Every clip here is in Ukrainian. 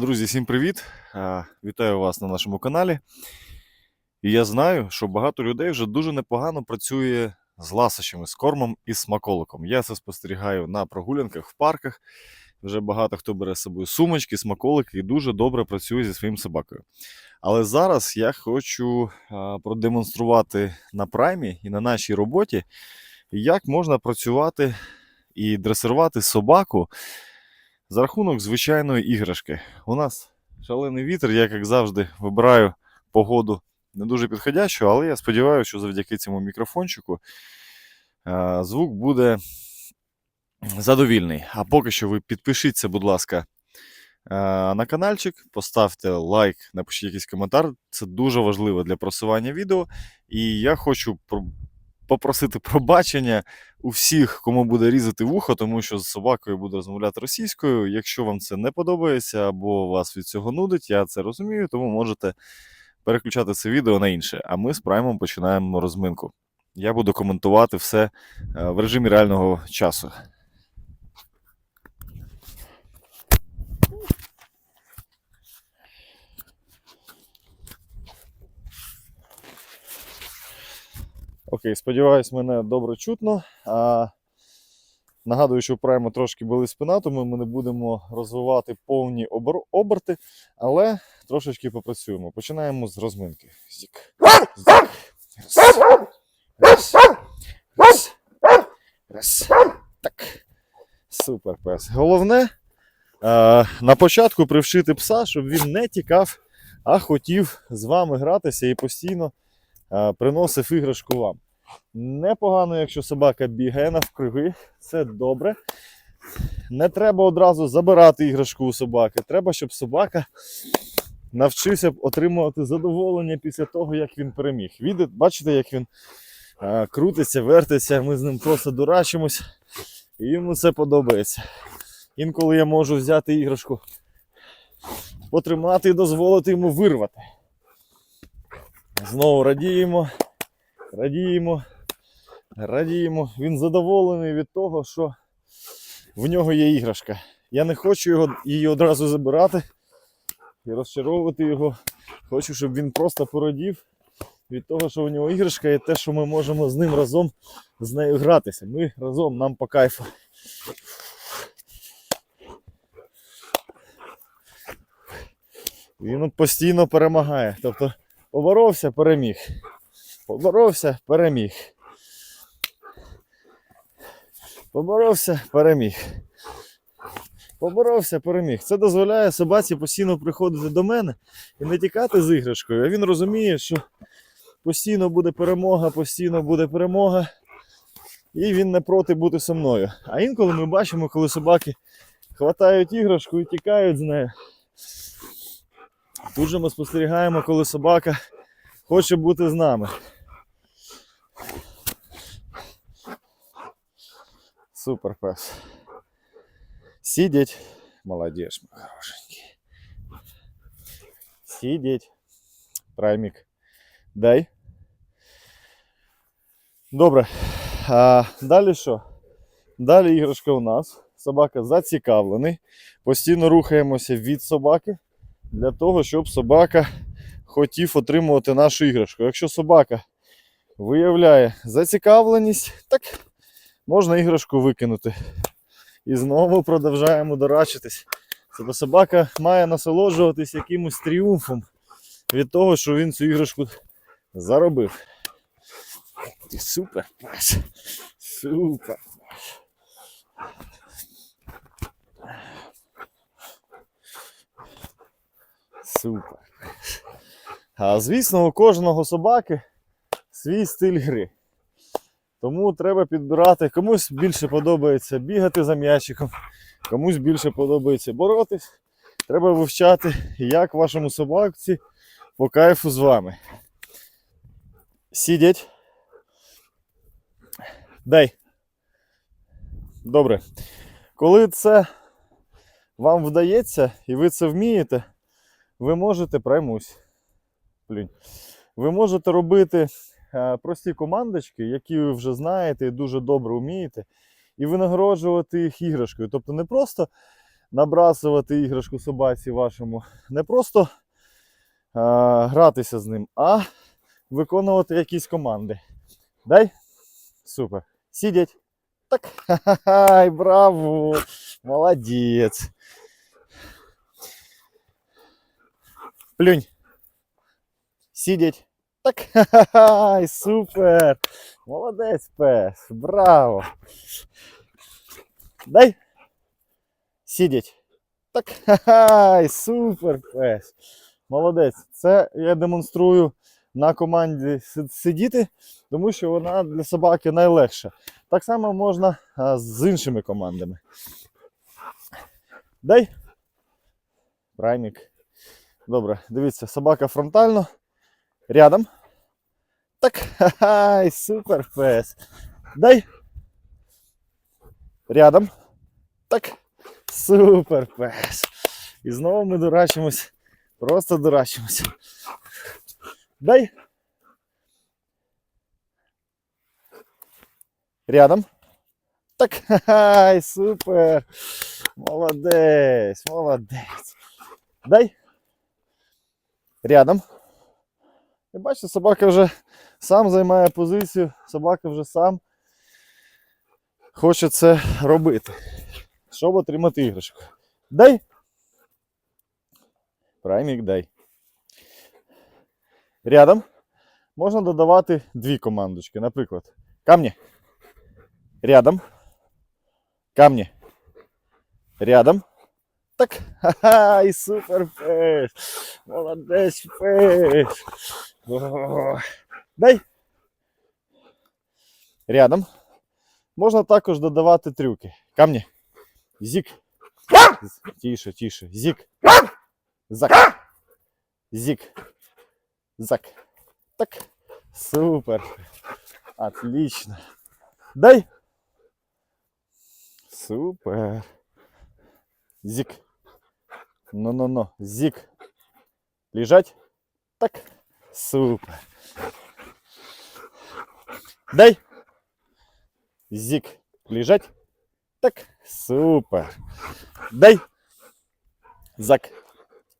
Друзі, всім привіт! Е, Вітаю вас на нашому каналі. І я знаю, що багато людей вже дуже непогано працює з ласощами, з кормом і смаколиком. Я це спостерігаю на прогулянках в парках. Вже багато хто бере з собою сумочки, смаколики і дуже добре працює зі своїм собакою. Але зараз я хочу е, продемонструвати на праймі і на нашій роботі, як можна працювати і дресирувати собаку за рахунок звичайної іграшки. У нас шалений вітер, я, як завжди, вибираю погоду не дуже підходящу, але я сподіваюся, що завдяки цьому мікрофончику е, звук буде задовільний. А поки що ви підпишіться, будь ласка, е, на каналчик, поставте лайк, напишіть якийсь коментар. Це дуже важливо для просування відео. І я хочу попросити пробачення у всіх, кому буде різати вухо, тому що з собакою буду розмовляти російською. Якщо вам це не подобається або вас від цього нудить, я це розумію, тому можете переключати це відео на інше. А ми з праймом починаємо розминку. Я буду коментувати все е, в режимі реального часу. Окей, сподіваюсь, мене добре чутно. А, нагадую, що в прайму трошки були спина, тому ми не будемо розвивати повні обор- оберти, але трошечки попрацюємо. Починаємо з розминки. Зік. Зік. Раз. Раз. Раз. Раз. Так. Супер пес. Головне а, на початку привчити пса, щоб він не тікав, а хотів з вами гратися і постійно приносив іграшку вам. Непогано, якщо собака бігає навкруги, це добре. Не треба одразу забирати іграшку у собаки. Треба, щоб собака навчився отримувати задоволення після того, як він переміг. Віде, бачите, як він а, крутиться, вертиться, ми з ним просто дурачимось, і йому це подобається. Інколи я можу взяти іграшку, потримати і дозволити йому вирвати. Знову радіємо, радіємо, радіємо. Він задоволений від того, що в нього є іграшка. Я не хочу його, її одразу забирати і розчаровувати його. Хочу, щоб він просто порадів від того, що в нього іграшка і те, що ми можемо з ним разом з нею гратися. Ми разом нам по кайфу. Він постійно перемагає. Тобто поборовся, переміг. Поборовся, переміг. Поборовся, переміг. Поборовся, переміг. Це дозволяє собаці постійно приходити до мене і не тікати з іграшкою. А він розуміє, що постійно буде перемога, постійно буде перемога. І він не проти бути зі мною. А інколи ми бачимо, коли собаки хватають іграшку і тікають з нею. Тут же ми спостерігаємо, коли собака хоче бути з нами. Супер пес. Сидеть. Молодець, мой хорошенький. Сидеть. Праймік. Дай. Добре. А далі що? Далі іграшка у нас. Собака зацікавлений. Постійно рухаємося від собаки для того, щоб собака хотів отримувати нашу іграшку. Якщо собака виявляє зацікавленість, так можна іграшку викинути. І знову продовжаємо дорачитись. Тобто собака має насолоджуватись якимось тріумфом від того, що він цю іграшку заробив. Ти супер. Супер. Супер. А звісно, у кожного собаки свій стиль гри. Тому треба підбирати. Комусь більше подобається бігати за м'ячиком, комусь більше подобається боротись. Треба вивчати, як вашому собаці по кайфу з вами. Сидять. Дай. Добре. Коли це вам вдається і ви це вмієте, ви можете праймусь. Блін. Ви можете робити прості командочки, які ви вже знаєте і дуже добре вмієте, і винагороджувати їх іграшкою. Тобто не просто набрасувати іграшку собаці вашому. Не просто а, гратися з ним, а виконувати якісь команди. Дай. Супер. Сидеть. Так. Ха-ха-ха, браво! Молодець. Плюнь. Сидеть. Так. Ха-ха-ха, супер. Молодець, пес. Браво. Дай. Сидеть. Так. Ха-ха, супер, пес. Молодець. Це я демонструю на команді сидіти, тому що вона для собаки найлегша. Так само можна з іншими командами. Дай. Праймік. Добре, дивіться, собака фронтально. Рядом. Так, ха-ха, супер пес. Дай. Рядом. Так. Супер пес. І знову ми дурачимось. Просто дурачимось. Дай. Рядом. Так, ха-ха, супер. Молодець, молодець. Дай. Рядом. І бачите, собака вже сам займає позицію, собака вже сам хоче це робити, щоб отримати іграшку. Дай. Праймік дай. Рядом можна додавати дві командочки. Наприклад, камні. Рядом. Камні. Рядом. Так. Ха-ха, і супер пес. Молодець пес. О, Дай. Рядом. Можна також додавати трюки. Камні. Зік. Тише, тише. Зік. Зак. Зік. Зак. Так. Супер. Отлично. Дай. Супер. Зик. Ну-ну-ну. Зик. Лежать. Так. Супер. Дай. Зик. Лежать. Так. Супер. Дай. Зак.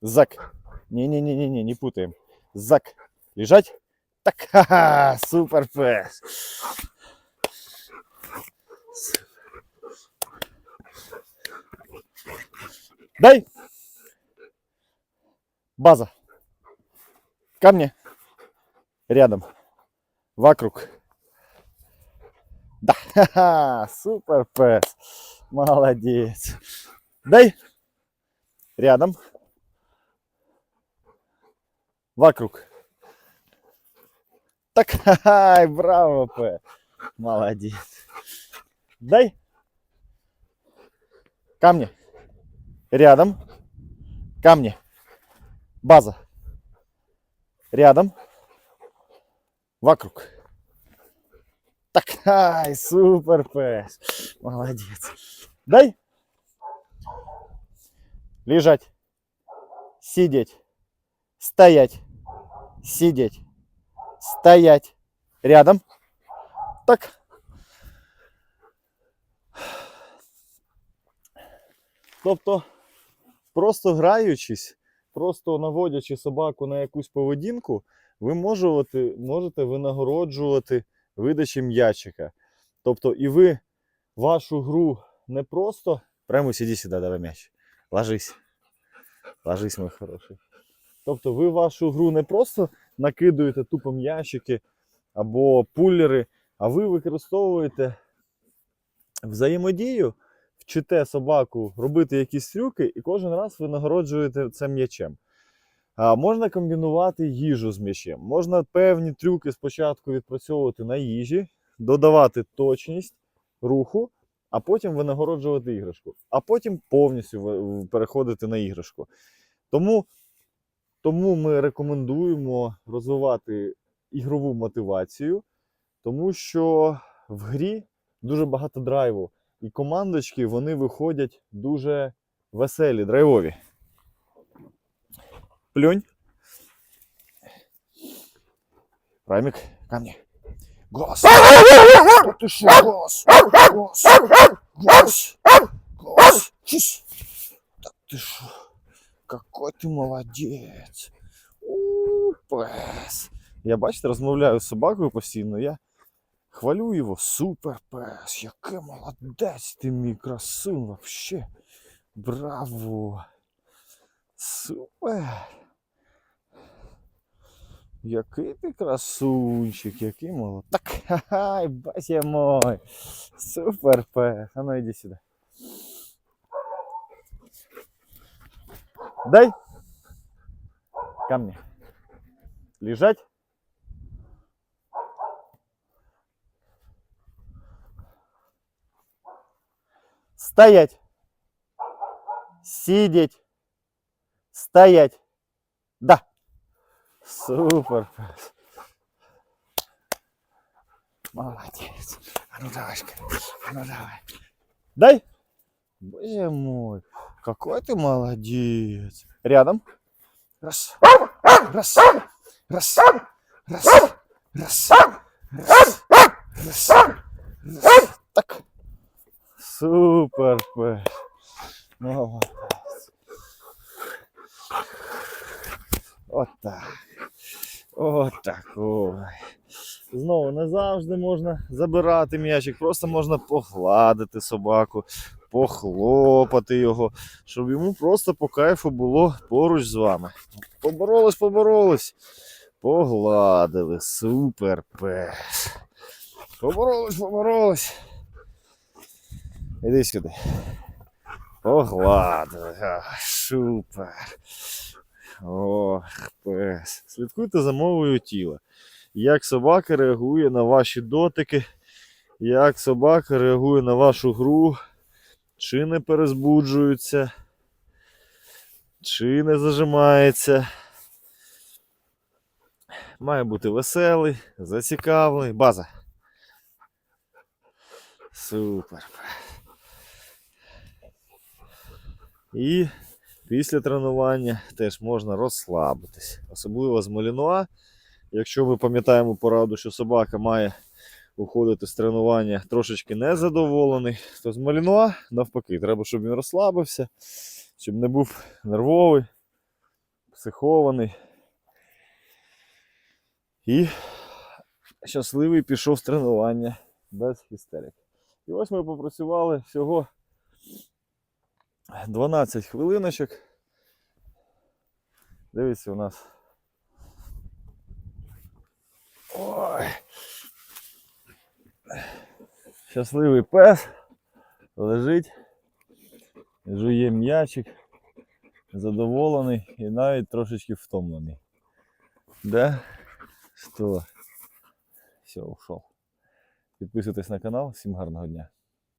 Зак. Не-не-не-не-не, не путаем. Зак. Лежать. Так. Ха-ха. Супер пес. Дай. База. Камни. Рядом. Вокруг. Да. Супер пес. Молодец. Дай. Рядом. Вокруг. Так, ха-ха, браво, пес. Молодец. Дай. Камни. Рядом. Камни. База. Рядом. Вокруг. Так, ай, супер пес. Молодец. Дай. Лежать. Сидеть. Стоять. Сидеть. Стоять. Рядом. Так. Тобто, просто граючись, просто наводячи собаку на якусь поведінку, ви можете, можете винагороджувати видачі м'ячика. Тобто, і ви вашу гру не просто. Прямо сиди сюди, давай м'яч. Ложись. Ложись, мой хороший. Тобто, ви вашу гру не просто накидуєте тупо м'ячики або пулери, а ви використовуєте взаємодію, вчите собаку робити якісь трюки, і кожен раз ви нагороджуєте це м'ячем. Можна комбінувати їжу з м'ячем. Можна певні трюки спочатку відпрацьовувати на їжі, додавати точність руху, а потім винагороджувати іграшку, а потім повністю переходити на іграшку. Тому, тому ми рекомендуємо розвивати ігрову мотивацію, тому що в грі дуже багато драйву. І командочки вони виходять дуже веселі, драйвові. Плюнь. Праймик, ко мне. Глаз. Что ты шо, глаз? Глаз. Глаз. Глаз. Чись. ты шо? Какой ти молодець. У. Я бачите, розмовляю з собакою постійно. Я хвалю його. Супер пес. Який молодець ти мій красун вообще. Браво. Супер. Який ти красунчик, який молод. Так, ха-ха, бася мой. Супер пес. А ну іди сюди. Дай. Ко мне. Лежать. Стоять. Сидеть. Стоять. Да. Супер. Молодец. А ну давай, а ну давай. Дай. Боже мой, какой ты молодец. Рядом. Раз. Раз. Раз. Раз. Раз. Раз. Раз. Раз. Так. Супер. пес. Так. Ой. Знову не завжди можна забирати м'ячик, просто можна погладити собаку, похлопати його, щоб йому просто по кайфу було поруч з вами. Поборолись, поборолись. Погладили. Супер пес. Поборолись, поборолись. Іди сюди. Погладили. Супер. Ох, пес. Слідкуйте за мовою тіла. Як собака реагує на ваші дотики, як собака реагує на вашу гру, чи не перезбуджується, чи не зажимається. Має бути веселий, зацікавлений. База. Супер. І після тренування теж можна розслабитись. Особливо з малінуа. Якщо ми пам'ятаємо пораду, що собака має уходити з тренування трошечки незадоволений, то з малінуа навпаки, треба, щоб він розслабився, щоб не був нервовий, психований. І щасливий пішов з тренування без істерик. І ось ми попрацювали всього 12 хвилиночок. Дивіться, у нас. Ой. Щасливий пес лежить, жує м'ячик, задоволений і навіть трошечки втомлений. Да? Що? Все, ушов. Підписуйтесь на канал. Всім гарного дня.